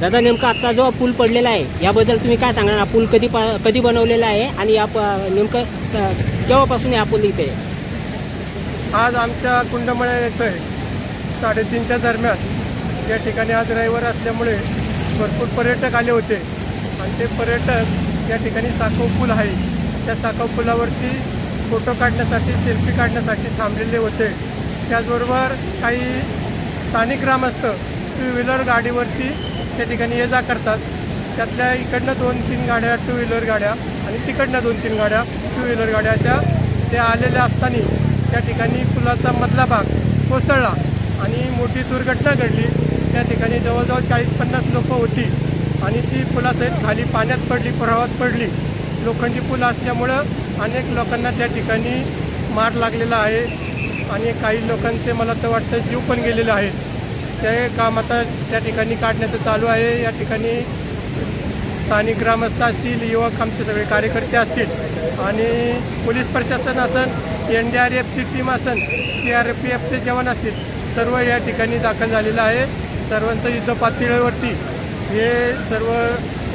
दादा नेमका आता जो पूल पडलेला आहे याबद्दल तुम्ही काय सांगणार? हा पूल कधी पा- कधी बनवलेला आहे आणि या प- नेमकं केव्हापासून हा पूल इथे आहे? आज आमच्या कुंडमळ्या आहे साडेतीनच्या दरम्यान या ठिकाणी आज रविवार असल्यामुळे भरपूर पर्यटक आले होते. आणि ते पर्यटक या ठिकाणी साखव पूल आहे. त्या साखव पुलावरती फोटो काढण्यासाठी सेल्फी काढण्यासाठी थांबलेले होते. त्याचबरोबर काही स्थानिक ग्रामस्थ टू व्हीलर गाडीवरती त्या ठिकाणी ये जा करतात. त्यातल्या इकडनं दोन तीन गाड्या टू व्हीलर गाड्या आणि तिकडनं दोन तीन गाड्या टू व्हीलर गाड्याच्या त्या आलेल्या असताना त्या ठिकाणी पुलाचा मधला भाग कोसळला आणि मोठी दुर्घटना घडली. त्या ठिकाणी जवळजवळ चाळीस पन्नास लोक होती आणि ती पुलासहित खाली पाण्यात पडली प्रवाहात पडली. लोखंडी पूल असल्यामुळं अनेक लोकांना त्या ठिकाणी मार लागलेला आहे आणि काही लोकांचे मला तर वाटतं जीव पण गेलेले आहेत. ते काम आता त्या ठिकाणी काढण्याचं चालू आहे. या ठिकाणी स्थानिक ग्रामस्थ असतील युवक आमचे सगळे कार्यकर्ते असतील आणि पोलीस प्रशासन असन एन डी आर एफची टीम असन सी आर पी एफचे जवान असतील सर्व या ठिकाणी दाखल झालेलं आहे. सर्वांचं युद्ध पातळीवरती हे सर्व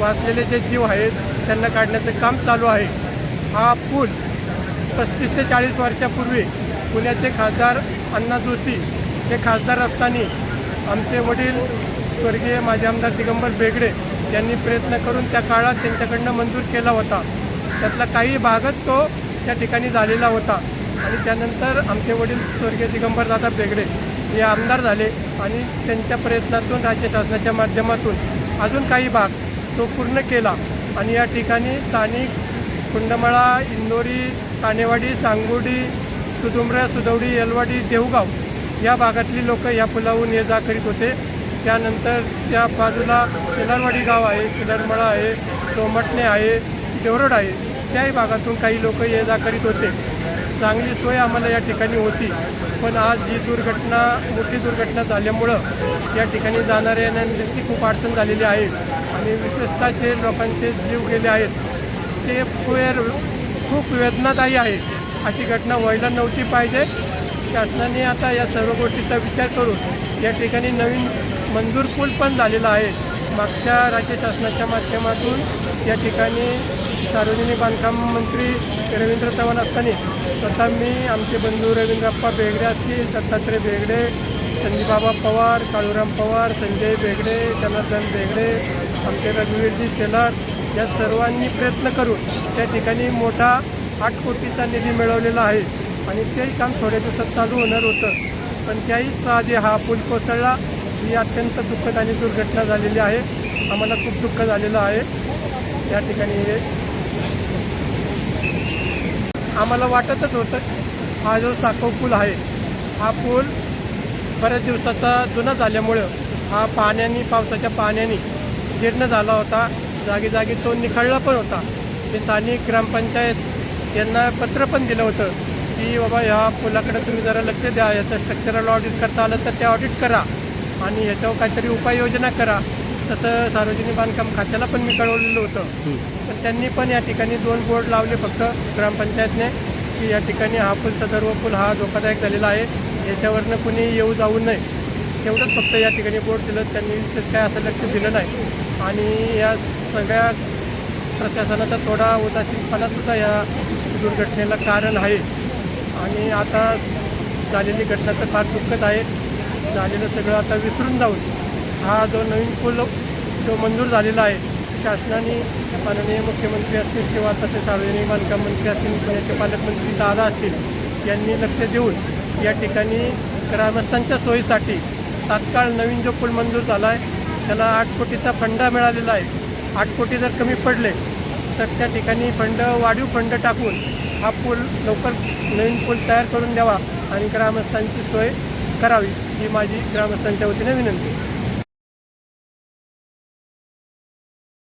वाचलेले जे जीव आहेत त्यांना काढण्याचं काम चालू आहे. हा पूल पस्तीस ते चाळीस वर्षापूर्वी पुण्याचे खासदार अण्णा जोशी हे खासदार असताना आमचे वडील स्वर्गीय माजी आमदार दिगंबर बेगडे यांनी प्रयत्न करून त्या काळात त्यांच्याकडनं मंजूर केला होता. त्यातला काही भागच तो त्या ठिकाणी झालेला होता. आणि त्यानंतर आमचे वडील स्वर्गीय दिगंबर दादा बेगडे हे आमदार झाले आणि त्यांच्या प्रयत्नातून राज्य शासनाच्या माध्यमातून अजून काही भाग तो पूर्ण केला. आणि या ठिकाणी स्थानिक कुंडमळा इंदोरी कानेवाडी सांगोडी सुदुंब्रा सुदवडी येलवाडी देवगाव या भागातली लोक या पुलावरून ये जा करीत होते. त्यानंतर त्या बाजूला किनारवाडी गाव आहे किनारमळा आहे सोमटणे आहे देवरोड आहे. त्याही भागातून काही लोक ये जा करीत होते. चांगली सोय आम्हाला या ठिकाणी होती. पण आज ही दुर्घटना मोठी दुर्घटना झाल्यामुळं या ठिकाणी जाणाऱ्या येण्याची खूप अडचण झालेली आहे. आणि विशेषतः जे लोकांचे जीव गेले आहेत ते वेर खूप वेदनादायी आहे. अशी घटना व्हायला नव्हती पाहिजे. शासनाने आता या सर्व गोष्टीचा विचार करून या ठिकाणी नवीन मंजूर पूल पण झालेला आहे. मागच्या राज्य शासनाच्या माध्यमातून या ठिकाणी सार्वजनिक बांधकाम मंत्री रवींद्र चव्हाण असताना स्वतः मी आमचे बंधू रवींद्रप्पा बेगडे असतील दत्तात्रय बेगडे संजीबाबा पवार काळूराम पवार संजय बेगडे जनार्दन बेगडे आमचे रघुवीरजी शेलार या सर्वांनी प्रयत्न करून त्या ठिकाणी मोठा आठ कोटीचा निधी मिळवलेला आहे. आणि तेही काम थोड्या दिवसात चालू होणार होतं. पण त्याही आधी हा पूल कोसळला. ही अत्यंत दुःखद आणि दुर्घटना झालेली आहे. आम्हाला खूप दुःख झालेलं आहे. या ठिकाणी हे आम्हाला वाटतच होतं हा जो साखो पूल आहे हा पूल बऱ्याच दिवसाचा जुना झाल्यामुळं हा पाण्याने पावसाच्या पाण्याने जीर्ण झाला होता. जागी जागी तो निखळला पण होता. ते स्थानिक ग्रामपंचायत यांना पत्र पण दिलं होतं. की बाबा ह्या पुलाकडे तुम्ही जरा लक्ष द्या याचं स्ट्रक्चरल ऑडिट करता आलं तर ते ऑडिट करा आणि ह्याच्यावर काहीतरी उपाययोजना करा. तसं सार्वजनिक बांधकाम खात्याला पण मी कळवलेलं होतं. पण त्यांनी पण या ठिकाणी दोन बोर्ड लावले फक्त ग्रामपंचायतने की या ठिकाणी हा पूल सदर्व पूल हा धोकादायक झालेला आहे. याच्यावरनं कुणी येऊ जाऊ नये. तेवढंच फक्त या ठिकाणी बोर्ड दिलं. त्यांनी विशेष काय असं लक्ष दिलं नाही. आणि या सगळ्या प्रशासनाचा थोडा उदासीनपणासुद्धा या दुर्घटनेला कारण आहे. आणि आता झालेली घटना तर फार दुःखद आहे. झालेलं सगळं आता विसरून जाऊन हा जो नवीन पूल जो मंजूर झालेला आहे शासनाने माननीय मुख्यमंत्री असतील किंवा तसे सार्वजनिक बांधकाम मंत्री असतील पुण्याचे पालकमंत्री दादा असतील यांनी लक्ष देऊन या ठिकाणी ग्रामस्थांच्या सोयीसाठी तात्काळ नवीन जो पूल मंजूर झाला आहे त्याला आठ कोटीचा फंड मिळालेला आहे. आठ कोटी जर कमी पडले तर त्या ठिकाणी फंड वाढीव फंड टाकून हा पूल लवकर नवीन पूल तयार करून द्यावा आणि ग्रामस्थांची सोय करावी ही माझी ग्रामस्थांच्या वतीने विनंती